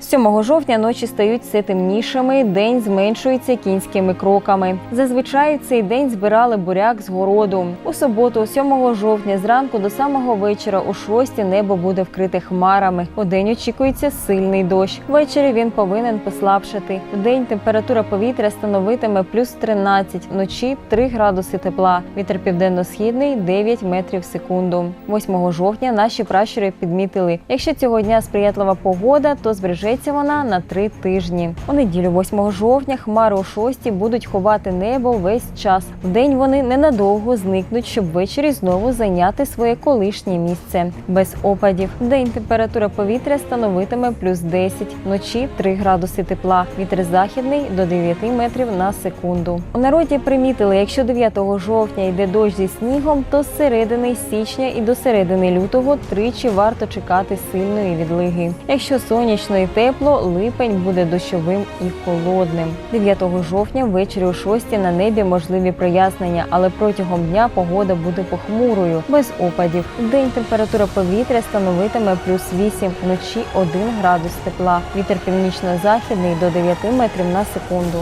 7 жовтня ночі стають все темнішими, день зменшується кінськими кроками. Зазвичай цей день збирали буряк з городу. У суботу, 7 жовтня, зранку до самого вечора у 6 небо буде вкрите хмарами. У день очікується сильний дощ. Ввечері він повинен послабшати. В день температура повітря становитиме плюс 13, вночі 3 градуси тепла. Вітер південно-східний 9 метрів в секунду. 8 жовтня наші пращури підмітили, якщо цього дня сприятлива погода, то збережеться вона на три тижні. У неділю, 8 жовтня, хмари у шості будуть ховати небо весь час. Вдень вони ненадовго зникнуть, щоб ввечері знову зайняти своє колишнє місце. Без опадів. Вдень температура повітря становитиме плюс 10, вночі 3 градуси тепла. Вітер західний до 9 метрів на секунду. У народі примітили, якщо 9 жовтня йде дощ зі снігом, то з середини січня і до середини лютого тричі варто чекати сильної відлиги. Якщо сонячно і тепло, липень буде дощовим і холодним. 9 жовтня ввечері о 6 на небі можливі прояснення, але протягом дня погода буде похмурою, без опадів. День температура повітря становитиме плюс 8, вночі 1 градус тепла. Вітер північно-західний до 9 метрів на секунду.